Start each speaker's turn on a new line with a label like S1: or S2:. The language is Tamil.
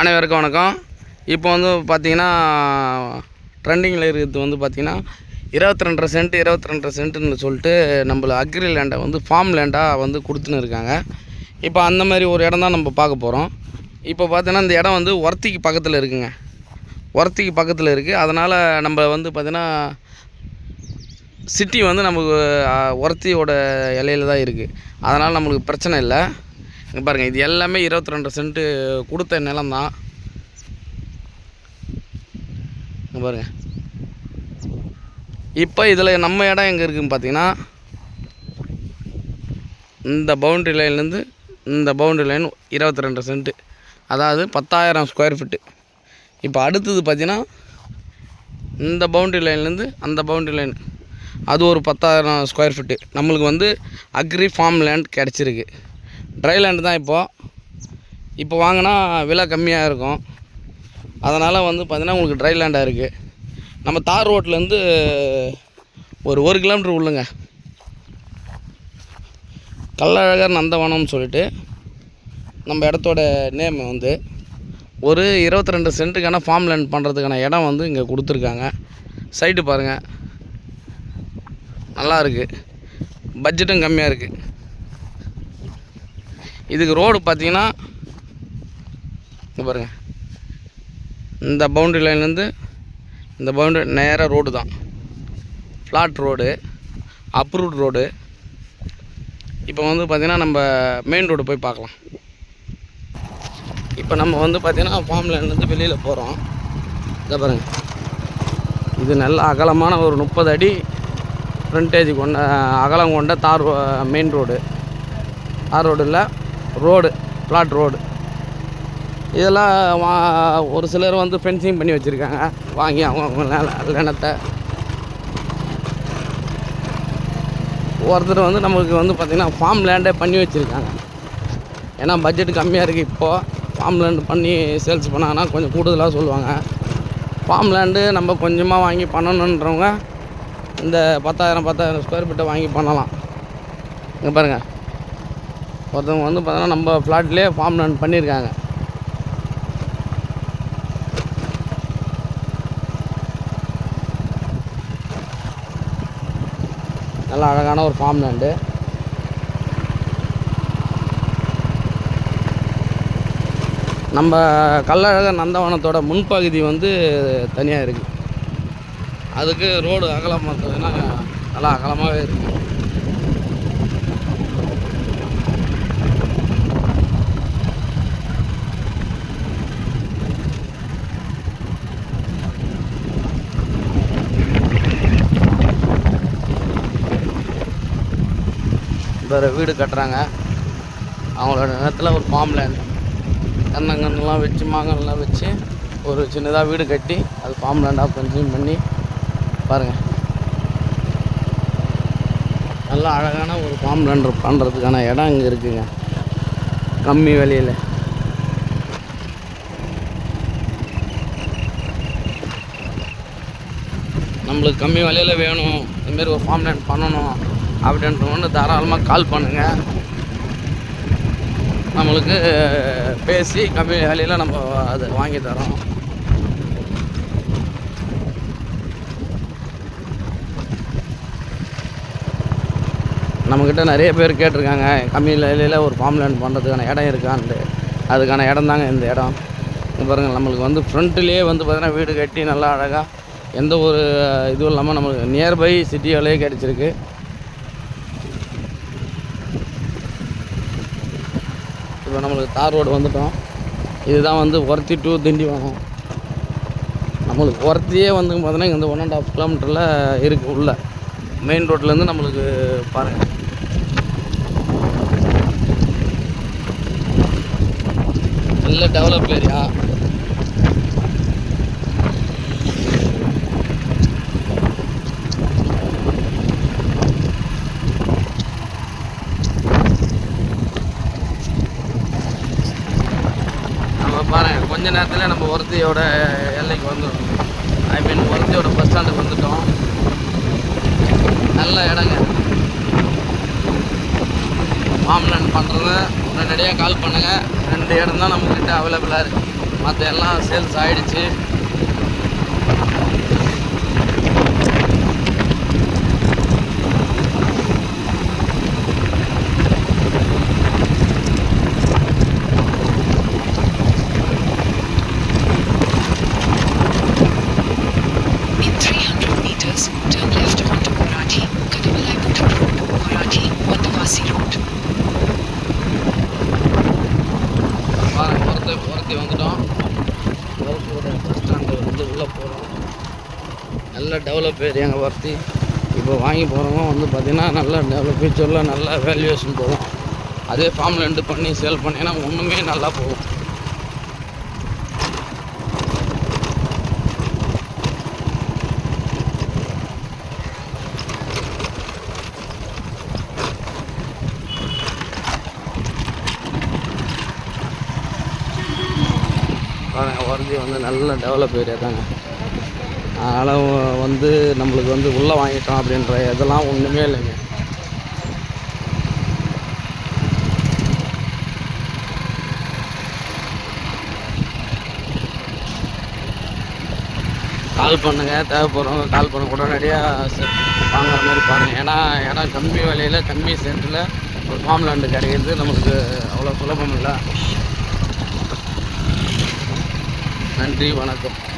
S1: அனைவருக்கும் வணக்கம். இப்போ வந்து பார்த்திங்கன்னா ட்ரெண்டிங்கில் இருக்கிறது வந்து பார்த்தீங்கன்னா இருபத்தி ரெண்டரை சென்ட் இருபத்தி ரெண்டரை சென்ட்டுன்னு சொல்லிட்டு நம்மள அக்ரி லேண்டை வந்து ஃபார்ம் லேண்டாக வந்து கொடுத்துன்னு இருக்காங்க. இப்போ அந்த மாதிரி ஒரு இடம் தான் நம்ம பார்க்க போகிறோம் இப்போ பார்த்தீங்கன்னா இந்த இடம் வந்து ஒர்த்திக்கு பக்கத்தில் இருக்குங்க. ஒர்த்திக்கு பக்கத்தில் இருக்குது அதனால் நம்ம வந்து பார்த்திங்கன்னா சிட்டி வந்து நமக்கு ஒர்த்தியோட இலையில தான் இருக்குது அதனால் நம்மளுக்கு பிரச்சனை இல்லை. பாருங்கள் இது எல்லாமே இருபத்தி ரெண்டு சென்ட்டு கொடுத்த நிலம் தான் பாருங்கள் இப்போ இதில் நம்ம இடம் எங்கே இருக்குதுன்னு பார்த்தீங்கன்னா இந்த பவுண்ட்ரி லைன்லேருந்து இந்த பவுண்ட்ரி லைன் இருபத்தி ரெண்டு சென்ட்டு. அதாவது பத்தாயிரம் ஸ்கொயர் ஃபிட்டு இப்போ அடுத்தது பார்த்தீங்கன்னா இந்த பவுண்ட்ரி லைன்லேருந்து அந்த பவுண்ட்ரி லைன் அது ஒரு பத்தாயிரம் ஸ்கொயர் ஃபீட்டு நம்மளுக்கு வந்து அக்ரி ஃபார்ம் லேண்ட் கிடச்சிருக்கு. ட்ரை லேண்டு தான் இப்போது இப்போ வாங்கினா விலை கம்மியாக இருக்கும். அதனால் வந்து பார்த்திங்கன்னா உங்களுக்கு ட்ரை லேண்டாக இருக்குது நம்ம தார் ரோட்லேருந்து ஒரு ஒரு கிலோமீட்டர் உள்ளுங்க. கள்ளழகர் நந்தவனம்னு சொல்லிட்டு நம்ம இடத்தோட நேம் வந்து ஒரு இருபத்தி ரெண்டு சென்ட்டுக்கான ஃபார்ம் லேண்ட் பண்ணுறதுக்கான இடம் வந்து இங்கே கொடுத்துருக்காங்க. சைட்டு பாருங்கள் நல்லா இருக்குது பட்ஜெட்டும் கம்மியாக இருக்குது இதுக்கு ரோடு பார்த்தீங்கன்னா பாருங்கள் இந்த பவுண்ட்ரி லைன்லேருந்து இந்த பவுண்ட்ரி நேராக ரோடு தான். ஃப்ளாட் ரோடு அப்ரூவ்ட் ரோடு இப்போ வந்து பார்த்திங்கன்னா நம்ம மெயின் ரோடு போய் பார்க்கலாம். இப்போ நம்ம வந்து பார்த்திங்கன்னா ஃபார்ம் லேண்ட்லேருந்து வெளியில் போகிறோம் இதை பாருங்கள் இது நல்ல அகலமான ஒரு முப்பது அடி ஃப்ரண்டேஜ் கொண்ட அகலம் கொண்ட தார் மெயின் ரோடு தார் ரோடு இல்லை. Road plot road. இதெல்லாம் வா ஒரு சிலர் வந்து ஃபென்சிங் பண்ணி வச்சுருக்காங்க. வாங்கி அவங்க அவங்க நிலத்தை ஒருத்தர் வந்து நமக்கு வந்து பார்த்திங்கன்னா ஃபார்ம் லேண்டே பண்ணி வச்சுருக்காங்க. ஏன்னா பட்ஜெட் கம்மியாக இருக்குது இப்போது ஃபார்ம் லேண்டு பண்ணி சேல்ஸ் பண்ணாங்கன்னா கொஞ்சம் கூடுதலாக சொல்லுவாங்க. ஃபார்ம் லேண்டு நம்ம கொஞ்சமாக வாங்கி பண்ணணுன்றவங்க இந்த பத்தாயிரம் பத்தாயிரம் ஸ்கொயர் ஃபீட்டை வாங்கி பண்ணலாம். இங்கே பாருங்கள் ஒருத்தவங்க வந்து பார்த்தோன்னா நம்ம ஃப்ளாட்லேயே ஃபார்ம் லேண்ட் பண்ணியிருக்காங்க. நல்ல அழகான ஒரு ஃபார்ம் லேண்டு நம்ம கள்ளழகர் நந்தவனத்தோட முன்பகுதி வந்து தனியாக இருக்குது அதுக்கு ரோடு அகலமாக இருந்ததுன்னா நல்லா அகலமாகவே இருக்குது ஒருத்தர் வீடு கட்டுறாங்க. அவங்களோட நிலத்தில் ஒரு ஃபார்ம் லேண்ட் தென்னங்கன்றுலாம் வச்சு மாங்கன்லாம் வச்சு ஒரு சின்னதாக வீடு கட்டி அது ஃபார்ம் லேண்டாக கன்சியூம் பண்ணி பாருங்கள் நல்லா அழகான ஒரு ஃபார்ம் லேண்ட் பண்ணுறதுக்கான இடம் இங்கே இருக்குங்க. கம்மி விலையில். நம்மளுக்கு கம்மி விலையில் வேணும். இதுமாரி ஒரு ஃபார்ம் லேண்ட் பண்ணணும். அப்படின்றவொன்று தாராளமாக கால் பண்ணுங்கள் நம்மளுக்கு பேசி கம்மி விலையில் நம்ம அதை வாங்கி தரோம். நம்மக்கிட்ட நிறைய பேர் கேட்டிருக்காங்க கம்மி விலையில் ஒரு ஃபார்ம் லேண்ட் பண்ணுறதுக்கான இடம் இருக்கான்ட்டு. அதுக்கான இடம் தாங்க இந்த இடம். பாருங்கள் நம்மளுக்கு வந்து ஃப்ரண்ட்லேயே வந்து பார்த்தீங்கன்னா வீடு கட்டி நல்லா அழகாக எந்த ஒரு இதுவும் இல்லாமல் நம்மளுக்கு நியர்பை சிட்டியாலே கிடச்சிருக்கு. இப்போ நம்மளுக்கு தார் ரோடு வந்துட்டோம். இதுதான் வந்து ஒர்த்தி டு திண்டிவனம் நம்மளுக்கு ஒர்த்தியே வந்து பார்த்தோன்னா இங்கே இந்த ஒன் அண்ட் ஆஃப் கிலோமீட்டரில் இருக்குது உள்ள மெயின் ரோட்லேருந்து நம்மளுக்கு பாருங்கள் நல்ல டெவலப் ஏரியா பாருங்கள் பாருங்க கொஞ்ச நேரத்தில் நம்ம ஒருத்தியோட எல்லைக்கு வந்துடும் ஐ மீன் ஒருத்தியோட பஸ் ஸ்டாண்டுக்கு வந்துட்டோம். நல்ல இடங்க. ஃபார்ம் பண்ணுறது உடனடியாக கால் பண்ணுங்கள் ரெண்டு இடம் தான் நம்மக்கிட்ட அவைலபிளாக இருக்குது மற்ற எல்லாம் சேல்ஸ்
S2: ஆகிடுச்சு Vandavasi Road.
S1: பாருங்க ஒருத்த ஒருத்தி வந்துட்டோம். பஸ் ஸ்டாண்டு வந்து உள்ளே போகிறோம் நல்ல டெவலப் ஏரியாங்க ஒருத்தி இப்போ வாங்கி போகிறவங்க வந்து பார்த்திங்கன்னா நல்லா டெவலப் ஃபியூச்சரில் நல்லா வேல்யூவேஷன் போகும். அதே ஃபார்ம் ரெண்டு பண்ணி சேல் பண்ணிங்கன்னா ஒன்றுமே நல்லா போகும். பாருங்கள் ஒருத்தி வந்து நல்ல டெவலப் ஏரியா தாங்க. அதனால் வந்து நம்மளுக்கு வந்து உள்ளே வாங்கிட்டோம் அப்படின்ற இதெல்லாம் ஒன்றுமே இல்லைங்க. கால் பண்ணுங்க தேவைப்படுறவங்க கால் பண்ண உடனடியாக செ- வாங்குற மாதிரி பாருங்கள் ஏன்னா இடம் கம்மி விலையில் கம்மி சென்டில் ஒரு ஃபார்ம் லேண்டு கிடைக்கிறது நமக்கு அவ்வளோ சுலபம் இல்லை. நன்றி வணக்கம்.